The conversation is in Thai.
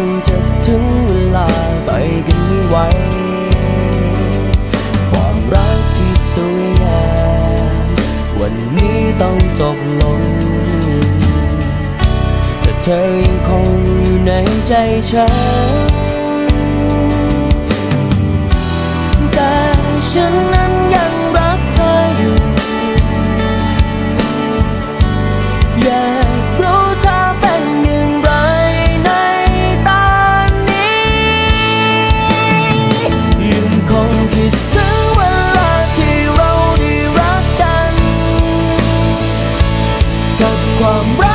งจะถึงเวลาไปกันไม่ไหวความรักที่สวยงามวันนี้ต้องจบลง แต่เธอยังคงอยู่ในใจฉัน I'm from